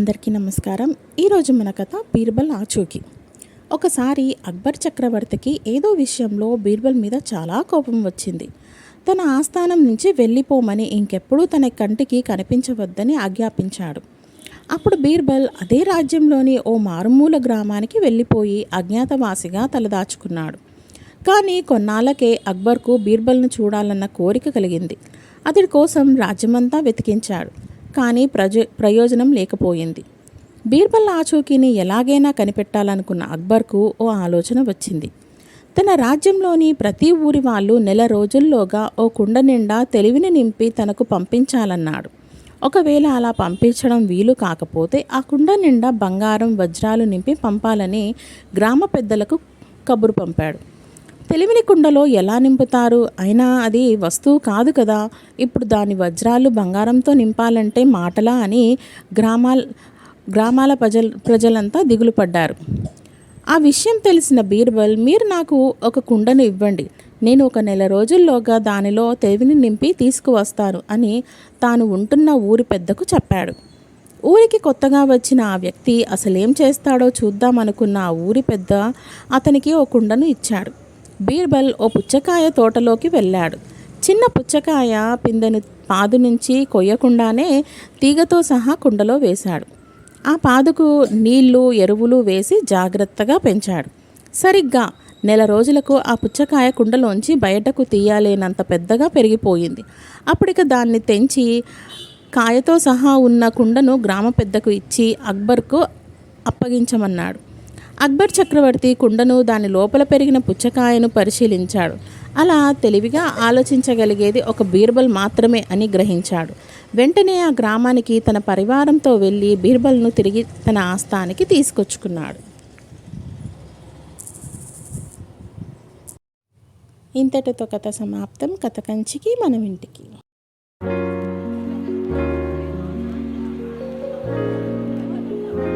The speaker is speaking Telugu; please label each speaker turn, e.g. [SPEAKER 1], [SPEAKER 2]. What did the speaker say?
[SPEAKER 1] అందరికీ నమస్కారం. ఈరోజు మన కథ బీర్బల్ ఆచూకీ. ఒకసారి అక్బర్ చక్రవర్తికి ఏదో విషయంలో బీర్బల్ మీద చాలా కోపం వచ్చింది. తన ఆస్థానం నుంచి వెళ్ళిపోమని ఇంకెప్పుడూ తన కంటికి కనిపించవద్దని ఆజ్ఞాపించాడు. అప్పుడు బీర్బల్ అదే రాజ్యంలోని ఓ మారుమూల గ్రామానికి వెళ్ళిపోయి అజ్ఞాతవాసిగా తలదాచుకున్నాడు. కానీ కొన్నాళ్ళకే అక్బర్కు బీర్బల్ను చూడాలన్న కోరిక కలిగింది. అతడి కోసం రాజ్యమంతా వెతికించాడు. కానీ ప్రజ ప్రయోజనం లేకపోయింది. బీర్బల్ ఆచూకీని ఎలాగైనా కనిపెట్టాలనుకున్న అక్బర్కు ఓ ఆలోచన వచ్చింది. తన రాజ్యంలోని ప్రతి ఊరి వాళ్ళు నెల రోజుల్లోగా ఓ కుండ నిండా తెలివిని నింపి తనకు పంపించాలన్నాడు. ఒకవేళ అలా పంపించడం వీలు కాకపోతే ఆ కుండ నిండా బంగారం వజ్రాలు నింపి పంపాలని గ్రామ పెద్దలకు కబురు పంపాడు. తెలివిని కుండలో ఎలా నింపుతారు? అయినా అది వస్తువు కాదు కదా. ఇప్పుడు దాని వజ్రాలు బంగారంతో నింపాలంటే మాటలా అని గ్రామాల గ్రామాల ప్రజల ప్రజలంతా దిగులు పడ్డారు. ఆ విషయం తెలిసిన బీర్బల్ మీరు నాకు ఒక కుండను ఇవ్వండి. నేను ఒక నెల రోజుల్లోగా దానిలో తెలివిని నింపి తీసుకువస్తాను అని తాను ఉంటున్న ఊరి పెద్దకు చెప్పాడు. ఊరికి కొత్తగా వచ్చిన ఆ వ్యక్తి అసలేం చేస్తాడో చూద్దామనుకున్న ఆ ఊరి పెద్ద అతనికి ఓ కుండను ఇచ్చాడు. బీర్బల్ ఓ పుచ్చకాయ తోటలోకి వెళ్ళాడు. చిన్న పుచ్చకాయ పిందెను పాదు నుంచి కొయ్యకుండానే తీగతో సహా కుండలో వేశాడు. ఆ పాదుకు నీళ్ళు ఎరువులు వేసి జాగ్రత్తగా పెంచాడు. సరిగ్గా నెల రోజులకు ఆ పుచ్చకాయ కుండలోంచి బయటకు తీయలేనంత పెద్దగా పెరిగిపోయింది. అప్పటిక దాన్ని తెంచి కాయతో సహా ఉన్న కుండను గ్రామ పెద్దకు ఇచ్చి అక్బర్కు అప్పగించమన్నాడు. అక్బర్ చక్రవర్తి కుండను దాని లోపల పెరిగిన పుచ్చకాయను పరిశీలించాడు. అలా తెలివిగా ఆలోచించగలిగేది ఒక బీర్బల్ మాత్రమే అని గ్రహించాడు. వెంటనే ఆ గ్రామానికి తన పరివారంతో వెళ్ళి బీర్బల్ను తిరిగి తన ఆస్థానికి తీసుకొచ్చుకున్నాడు. ఇంతటితో కథ సమాప్తం. కథ కంచికి మనం ఇంటికి.